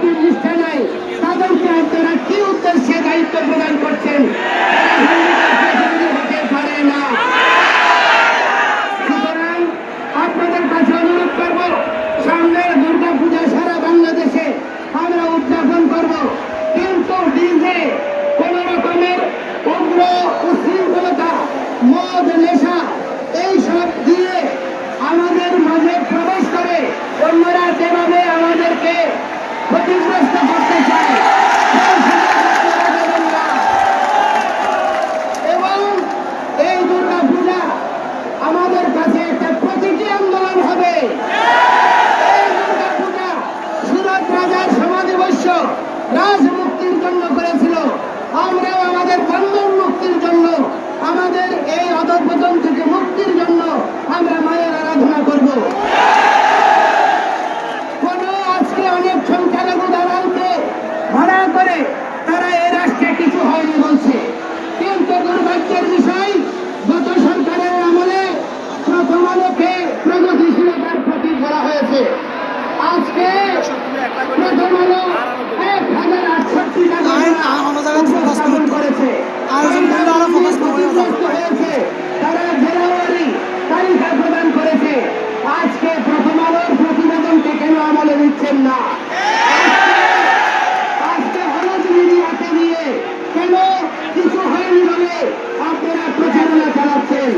কমিটির লিস্টে তাদেরকে আপনারা কি উদ্দেশ্যে দায়িত্ব প্রদান করছেন। আপনাদের কাছে অনুরোধ করব সামনের দুর্গা পূজা বাংলাদেশে আমরা উদযাপন করব। কিন্তু ডিজে কোন রকমের উগ্র উশৃঙ্খলতা, মদ, নেশা অন্য আপনারা প্রচারণা চালাচ্ছেন।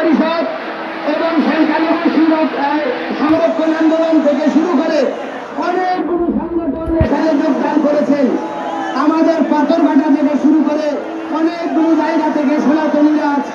পরিষদ এবং সংখ্যালঘু সংরক্ষণ আন্দোলন থেকে শুরু করে অনেকগুলো সংগঠন এখানে যোগদান করেছেন। আমাদের পাথরঘাটা থেকে শুরু করে অনেকগুলো জায়গা থেকে সনাতনীরা আছে।